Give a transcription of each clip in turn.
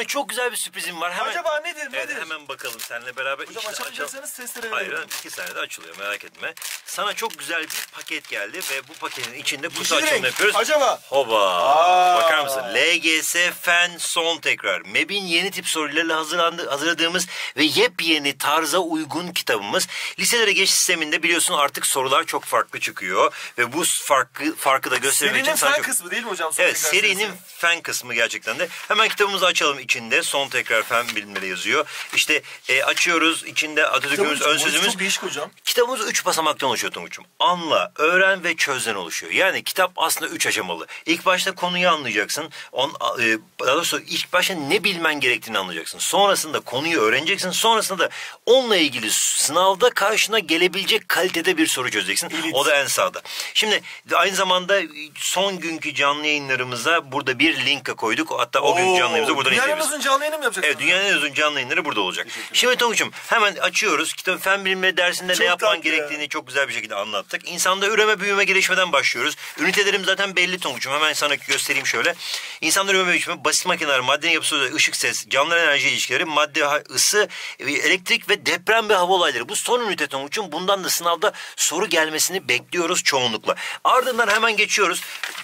sana çok güzel bir sürprizim var. Hemen, Acaba nedir Evet, nedir? hemen bakalım seninle beraber. Hocam açalım. açamayacaksanız sesleri Hayır, verelim. iki saniyede açılıyor merak etme. Sana çok güzel bir paket geldi ve bu paketin içinde kutu Yeşil açılımı renk. yapıyoruz. Acaba? Hoba. Aa. Bakar mısın? LGS Fen Son Tekrar. MEB'in yeni tip sorularıyla hazırlandı, hazırladığımız ve yepyeni tarza uygun kitabımız. Liselere geçiş sisteminde biliyorsun artık sorular çok farklı çıkıyor. Ve bu farkı, farkı da göstermek Serinin için sana fen çok... kısmı değil mi hocam? Son Evet tekrar serinin serisi. fen kısmı gerçekten de. Hemen kitabımızı açalım içinde. Son tekrar fen bilimleri yazıyor. İşte e, açıyoruz içinde Atatürk'ümüz ön sözümüz. Çok değişik hocam. Kitabımız üç basamaktan oluşuyor Tonguç'um. Anla, öğren ve çözden oluşuyor. Yani kitap aslında üç aşamalı. İlk başta konuyu anlayacaksın. On, e, daha doğrusu ilk başta ne bilmen gerektiğini anlayacaksın. Sonrasında konuyu öğreneceksin. Sonrasında da onunla ilgili sınavda karşına gelebilecek kalitede bir soru çözeceksin. Evet. O da en sağda. Şimdi aynı zamanda son günkü canlı yayınlarımıza burada bir link koyduk. Hatta o günkü canlı yayınımızı buradan Dünyanın en uzun canlı yayını mı yapacaksınız? Evet dünyanın en uzun canlı yayınları burada olacak. Şimdi Tonguç'um hemen açıyoruz. Kitap fen bilimleri dersinde Çok ne yapman ya. gerektiğini çok güzel bir şekilde anlattık. İnsanda üreme büyüme gelişmeden başlıyoruz. Ünitelerim zaten belli Tonguç'um. Hemen sana göstereyim şöyle. İnsanda üreme büyüme, basit makineler, maddenin yapısı, ışık ses, canlı enerji ilişkileri, madde, ısı, e, elektrik ve deprem ve hava olayları. Bu son ünite Tonguç'um. Bundan da sınavda soru gelmesini bekliyoruz çoğunlukla. Ardından hemen geçiyoruz.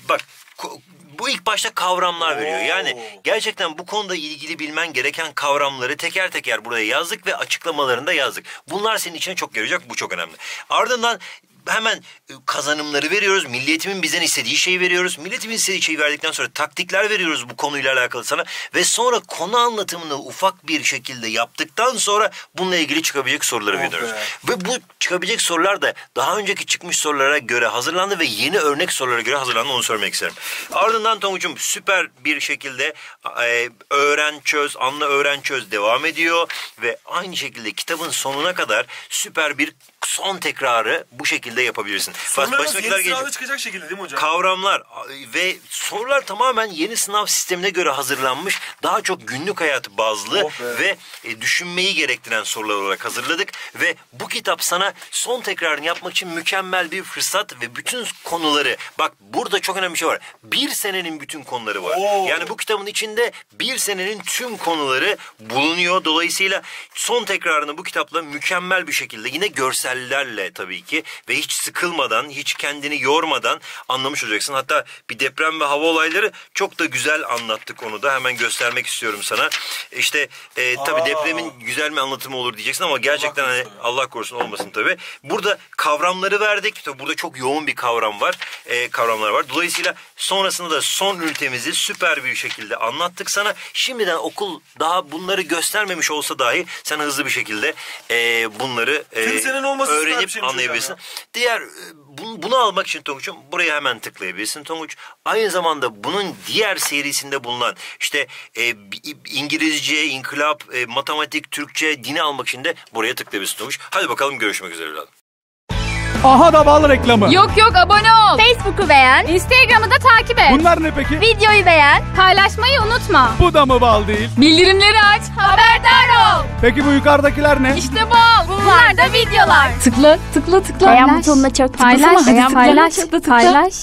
Bak bu ilk başta kavramlar veriyor. Yani. Gerçekten bu konuda ilgili bilmen gereken kavramları teker teker buraya yazdık ve açıklamalarını da yazdık. Bunlar senin içine çok yarayacak. Bu çok önemli. Ardından hemen e, kazanımları veriyoruz. Milletimin bizden istediği şeyi veriyoruz. Milletimin istediği şeyi verdikten sonra taktikler veriyoruz bu konuyla alakalı sana. Ve sonra konu anlatımını ufak bir şekilde yaptıktan sonra bununla ilgili çıkabilecek soruları Oh veriyoruz. be. Ve bu çıkabilecek sorular da daha önceki çıkmış sorulara göre hazırlandı ve yeni örnek sorulara göre hazırlandı onu söylemek isterim. Ardından Tonguç'um süper bir şekilde e, öğren çöz, anla öğren çöz devam ediyor ve aynı şekilde kitabın sonuna kadar süper bir son tekrarı bu şekilde yapabilirsin. Bas- Sorularınız baştakiler yeni sınavda çıkacak şekilde değil mi hocam? Kavramlar ve sorular tamamen yeni sınav sistemine göre hazırlanmış. Daha çok günlük hayat bazlı Oh be. ve e, düşünmeyi gerektiren sorular olarak hazırladık. Ve bu kitap sana son tekrarını yapmak için mükemmel bir fırsat ve bütün konuları bak burada çok önemli bir şey var. Bir senenin bütün konuları var. Oo. Yani bu kitabın içinde bir senenin tüm konuları bulunuyor. Dolayısıyla son tekrarını bu kitapla mükemmel bir şekilde yine görsellerle tabii ki ve hiç sıkılmadan, hiç kendini yormadan anlamış olacaksın. Hatta bir deprem ve hava olayları çok da güzel anlattık onu da. Hemen göstermek istiyorum sana. İşte e, tabii Aa. depremin güzel mi anlatımı olur diyeceksin ama gerçekten Allah hani korusun. Allah korusun olmasın tabii. Burada kavramları verdik. Tabii burada çok yoğun bir kavram var. E, kavramlar var. Dolayısıyla sonrasında da son ünitemizi süper bir şekilde anlattık sana. Şimdiden okul daha bunları göstermemiş olsa dahi sen hızlı bir şekilde e, bunları e, öğrenip şeymiş anlayabilirsin. Diğer e, bunu, almak için Tonguç'um buraya hemen tıklayabilirsin Tonguç. Aynı zamanda bunun diğer serisinde bulunan işte e, İngilizce, inkılap, e, matematik, Türkçe, dini almak için de buraya tıklayabilirsin Tonguç. Hadi bakalım görüşmek üzere evladım. Aha da bal reklamı. Yok yok abone ol. Facebook'u beğen, Instagram'ı da takip et. Bunlar ne peki? videoyu beğen. Paylaşmayı unutma. Bu da mı bal değil? Bildirimleri aç. Haberdar ol. Peki bu yukarıdakiler ne? İşte bal. Bunlar da videolar. Tıkla, tıkla, tıkla. Beğen butonuna çok tıklasana. Paylaş, Hadi paylaş, tıkla, tıkla. paylaş.